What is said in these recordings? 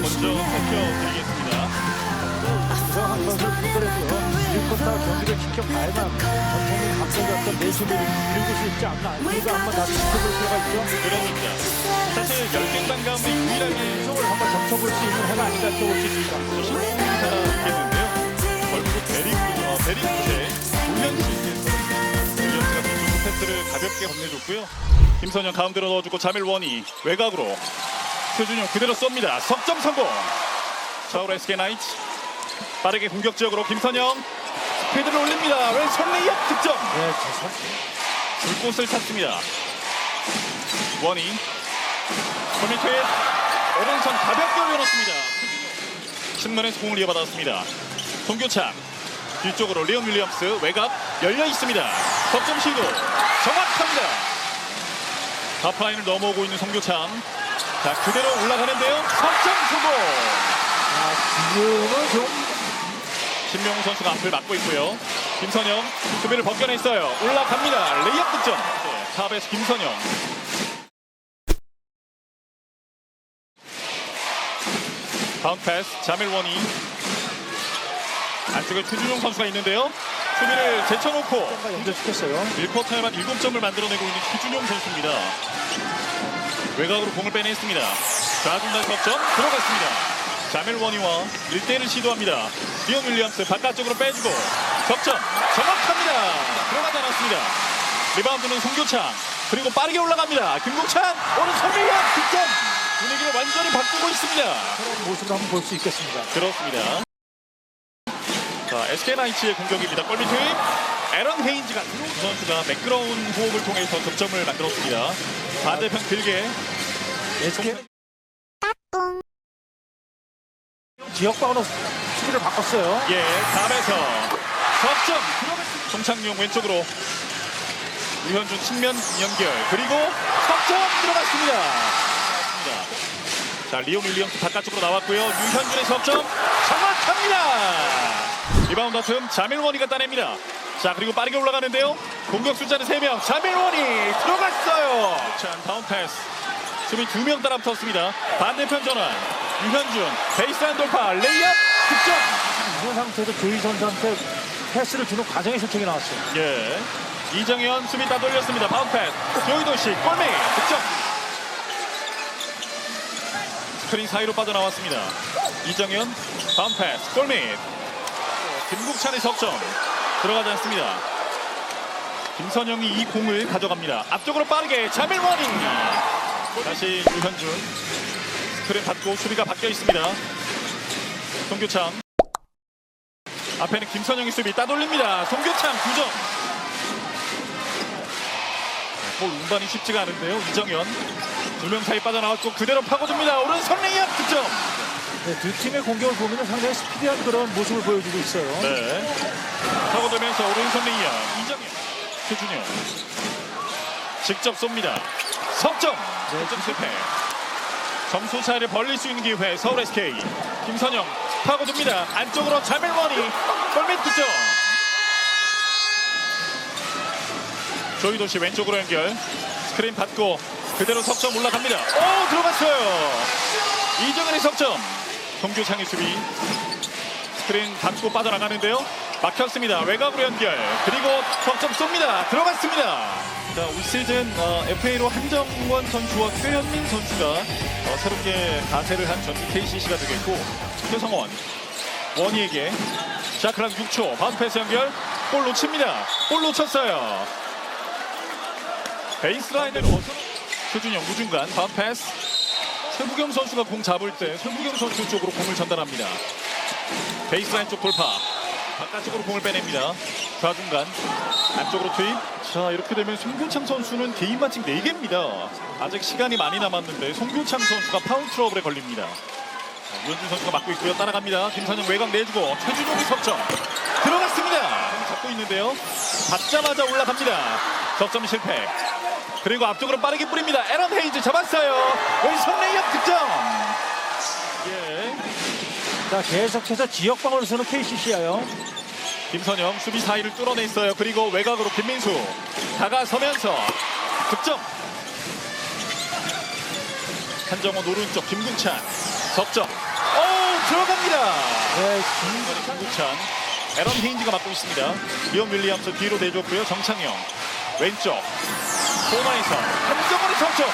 먼저 살펴드리겠습니다. 보더라도 1쿼터 경기를 지켜봐야만 전통의 감독이 어떤 내심을 수 있지 않나 이거 한번 다시 지켜볼 필요가 있죠 그렇습니다. 사실 10명 가운데 유일하게 성을 한번 점쳐볼 수 있는 해가 아닌가 또볼수 있습니다 인사가 있겠는데요. 결국 베리, 어, 베리 부채 우현씨 윌리엄스가 패스를 가볍게 건네줬고요. 김선영 가운데로 넣어주고 자밀 원이 외곽으로 최준용 그대로 쏩니다. 석점 성공. 서울 SK 나이츠 빠르게 공격 지역으로 김선영 스피드를 올립니다. 왼손 레이업 득점. 네, 저 불꽃을 찾습니다. 원이 코미트에 오른손 가볍게 올려놓습니다. 신문에서 공을 이어받았습니다. 송교창 뒤쪽으로 리온 윌리엄스 외곽 열려 있습니다. 석점 시도 정확합니다. 하프라인을 넘어오고 있는 송교창 자 그대로 올라가는데요. 석점 성공. 아, 지금은 좀 신명훈 선수가 앞을 막고 있고요. 김선영 수비를 벗겨냈어요. 올라갑니다. 레이업 득점. 네, 탑에서 김선영. 다운 패스 자밀원이 안쪽에 최준용 선수가 있는데요. 수비를 제쳐놓고 뭔가 연결시켰어요 1쿼터에만 7점을 만들어내고 있는 최준용 선수입니다. 외곽으로 공을 빼냈습니다. 좌중간 석점 들어갔습니다. 자멜 원이와 1대1을 시도합니다. 디온 윌리엄스 바깥쪽으로 빼주고 석점 정확합니다. 들어가지 않았습니다. 리바운드는 송교창 그리고 빠르게 올라갑니다. 김국찬 오른손 밀력 득점 분위기를 완전히 바꾸고 있습니다. 그런 모습을 한번 볼 수 있겠습니다 그렇습니다. 자, SK 나이츠의 공격입니다. 골밑 투입. 에런 헤인즈가 이 선수가 매끄러운 호흡을 통해서 득점을 만들었습니다. 반대편 길게 SK 지역방으로 수비를 바꿨어요 예, 탑에서 석점 들어갔습니다. 송창용 왼쪽으로 유현준 측면 연결 그리고 석점 들어갔습니다. 맞습니다. 자, 리온 윌리엄스 바깥쪽으로 나왔고요. 유현준의 석점 정확합니다. 리바운드 틈 자밀 원이가 따냅니다. 자, 그리고 빠르게 올라가는데요. 공격 숫자는 3명. 자밀원이 들어갔어요. 자, 다운 패스. 수비 2명 따라 붙었습니다. 반대편 전환. 유현준 베이스라인 돌파. 레이업 득점. 이런 상태에서 조희 선수한테 패스를 주는 과정에 실책이 나왔어요 예. 이정현 수비 따돌렸습니다. 바운드 패스. 조이도시 골밑 득점. 스크린 사이로 빠져나왔습니다. 이정현 바운드 패스 골밑. 김국찬의 석점 들어가지 않습니다. 김선영이 이 공을 가져갑니다. 앞쪽으로 빠르게 자밀 워닝. 다시 유현준 스크린 받고 수비가 바뀌어 있습니다. 송교창 앞에는 김선영의 수비 따돌립니다. 송교창 9점. 볼 운반이 쉽지가 않은데요. 이정현 두 명 사이 빠져나왔고 그대로 파고듭니다. 오른손 레이업 득점. 네, 두 팀의 공격을 보면 상당히 스피디한 그런 모습을 보여주고 있어요 네. 파고들면서 오른손 레이업 이정현 최준영 직접 쏩니다. 석점. 석점 실패. 점수 차이를 벌릴 수 있는 기회 서울 SK 김선영 파고듭니다. 안쪽으로 자멜원이 골밑 득점. 조이도시 왼쪽으로 연결 스크린 받고 그대로 석점 올라갑니다. 오 들어갔어요. 이정현의 석점. 송규창의 수비 스크린 받고 빠져나가는데요. 막혔습니다. 외곽으로 연결 그리고 석점 쏩니다. 들어갔습니다. 자, 올 시즌 어, FA로 한정원 선수와 최현민 선수가 어, 새롭게 가세를 한 전주 KCC가 되겠고 최성원 원희에게 샤크랑 6초 바운드 패스 연결 골 놓칩니다. 골 놓쳤어요. 베이스라인으로 최준영 우중간 바운드 패스 최부경 선수가 공 잡을 때 최부경 선수 쪽으로 공을 전달합니다. 베이스라인 쪽 돌파 바깥쪽으로 공을 빼냅니다. 좌중간 안쪽으로 투입 자 이렇게 되면 송교창 선수는 개인 반칙 4개입니다. 아직 시간이 많이 남았는데 송교창 선수가 파울 트러블에 걸립니다. 자, 유현준 선수가 막고 있고요. 따라갑니다. 김선영 외곽 내주고 최준용이 석점 들어갔습니다. 공 잡고 있는데요. 받자마자 올라갑니다. 석점 실패. 그리고 앞쪽으로 빠르게 뿌립니다. 에런 헤이즈 잡았어요. 왼손 레이업 득점. 예. 자 계속해서 지역방으로 서는 KCC예요 김선영 수비 사이를 뚫어냈어요. 그리고 외곽으로 김민수 다가서면서 득점. 한정원 오른쪽 김궁찬 석점. 오 들어갑니다. 네, 중간에 김국찬, 에런 헤인즈가 맡고 있습니다. 리온 윌리엄스 뒤로 내줬고요. 정창영 왼쪽 소마이선 한정원의 석점.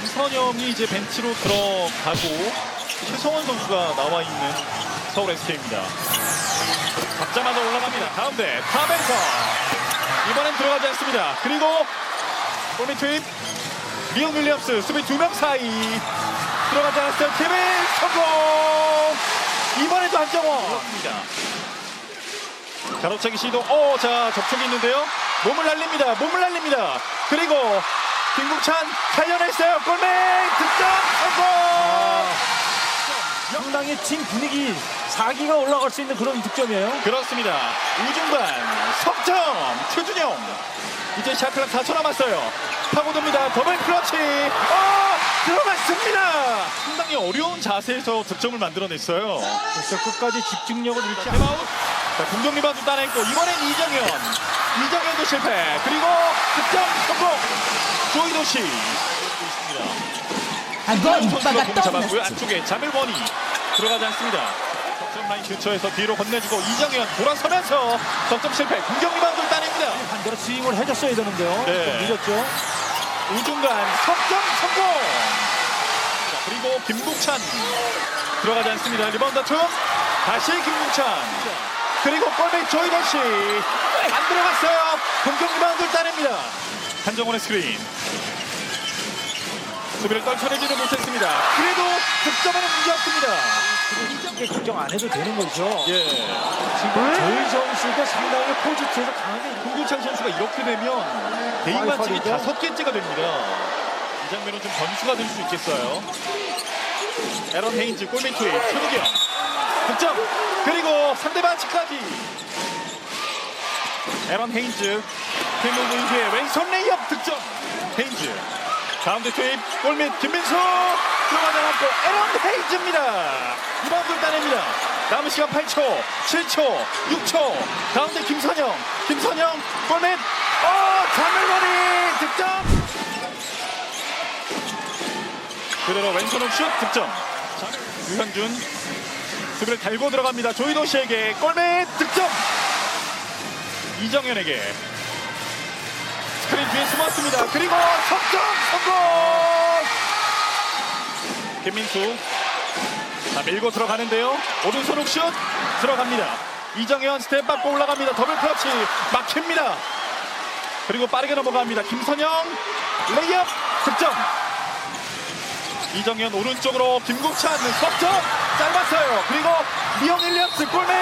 김선영이 이제 벤치로 들어가고 최성원 선수가 나와 있는 서울 SK입니다. 잡자마자 올라갑니다. 가운데 탑에서 이번엔 들어가지 않습니다. 그리고 골밑 투입 리온 윌리엄스 수비 두 명 사이 들어가지 않았어요. 케빈 성공. 이번에도 한정원. 그렇습니다. 가로차기 시도. 오, 자 접촉이 있는데요. 몸을 날립니다. 몸을 날립니다. 그리고 김국찬 살려냈어요. 골밑 득점 성공. 상당히 팀 분위기 사기가 올라갈 수 있는 그런 득점이에요. 그렇습니다. 우중간 석점 최준영. 이제 샤클락 4초 남았어요. 파고듭니다. 더블 클러치. 어, 들어갔습니다. 상당히 어려운 자세에서 득점을 만들어냈어요. 그래서 끝까지 집중력을 잃지 않고. 자, 공격 리바운드 따냈고 이번엔 이정현. 이정현도 실패. 그리고 득점 성공. 조이도시. 있습니다. Agora 선수가 공 잡았고요. 안쪽에 자밀원이 들어가지 않습니다. 득점 라인 근처에서 뒤로 건네주고 이정현 돌아서면서 득점 실패. 공격 리바운드를 따냅니다. 반대로 스윙을 해줬어야 되는데요. 네. 좀 늦었죠. 우중간 석점 성공. 자, 그리고 김국찬 들어가지 않습니다. 리바운드 투 다시 김국찬. 그리고 골밑 조이더시 안 들어갔어요. 공격 리바운드를 따냅니다. 한정원의 스크린. 수비를 떨쳐내지는 못했습니다. 그래도 득점에는 문제 없습니다. 이게 걱정 안 해도 되는 거죠. 예. 지금 저희 선수가 상당히 포지트에서 강하게 김국찬 선수가 이렇게 되면 개인 반칙이 파이널이죠? 다섯 개째가 됩니다. 이 장면은 좀 변수가 될 수 있겠어요. 에런 헤인즈 골밑 투입 최무경 득점. 그리고 상대 반칙까지. 에런 헤인즈 팀을 이후에 왼손 레이업 득점. 헤인즈 가운데 투입 골밑 김민수. 들어가지 않았고 에런 헤인즈입니다. 리바운드를 따냅니다. 남은 시간 8초 7초 6초. 가운데 김선영. 김선영 골밑. 어 자멜머리 득점. 그대로 왼손으로 슛 득점. 유현준 수비를 달고 들어갑니다. 조이도 씨에게 골밑 득점! 이정현에게 스크린 뒤에 숨었습니다. 그리고 석점! 성공! 김민수. 자 밀고 들어가는데요. 오른손 훅슛! 들어갑니다. 이정현 스텝 밟고 올라갑니다. 더블 클러치! 막힙니다. 그리고 빠르게 넘어갑니다. 김선영! 레이업! 득점! 이정현 오른쪽으로 김국찬! 석점! 짧았어요. 그리고 리온 윌리엄스 골밑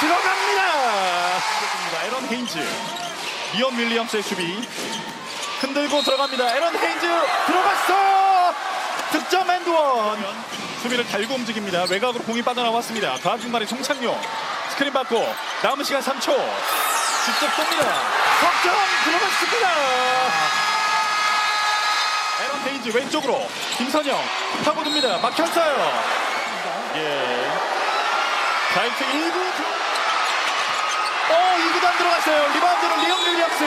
들어갑니다. 들어갑니다. 에런 헤인즈 리온 윌리엄스의 수비 흔들고 들어갑니다. 에런 헤인즈 들어갔어. 득점 앤드원 수비를 달고 움직입니다. 외곽으로 공이 빠져나왔습니다. 과학 중간에 송창용 스크린 받고 남은 시간 3초 직접 쏩니다. 석점 들어갔습니다. 에런 헤인즈 왼쪽으로 김선영 파고듭니다. 막혔어요. 예. 자이트 1구 어 2구도 안 들어갔어요. 리바운드는 리온 윌리엄스.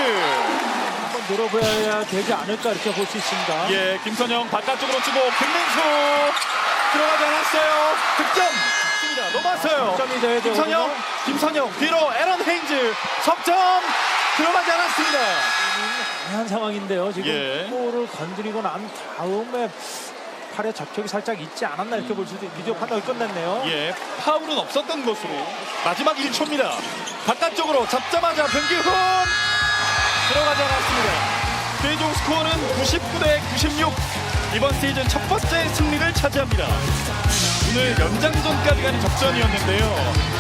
한번 늘어봐야 되지 않을까 이렇게 볼 수 있습니다. 예, 김선영 바깥쪽으로 주고 김민수 들어가지 않았어요. 득점. 넘었어요. 득점이 돼야 되거든요. 김선영, 김선영 뒤로 에런 헤인즈 석점 들어가지 않았습니다. 애매한 상황인데요. 지금 예. 볼을 건드리고 난 다음에 팔에 접촉이 살짝 있지 않았나 이렇게 볼 수도 있- 비디오 판단이 끝났네요. 예, 파울은 없었던 것으로 마지막 1초입니다. 바깥쪽으로 잡자마자 변기훈 들어가지 않았습니다. 최종 스코어는 99 대 96. 이번 시즌 첫 번째 승리를 차지합니다. 오늘 연장전까지 가는 접전이었는데요.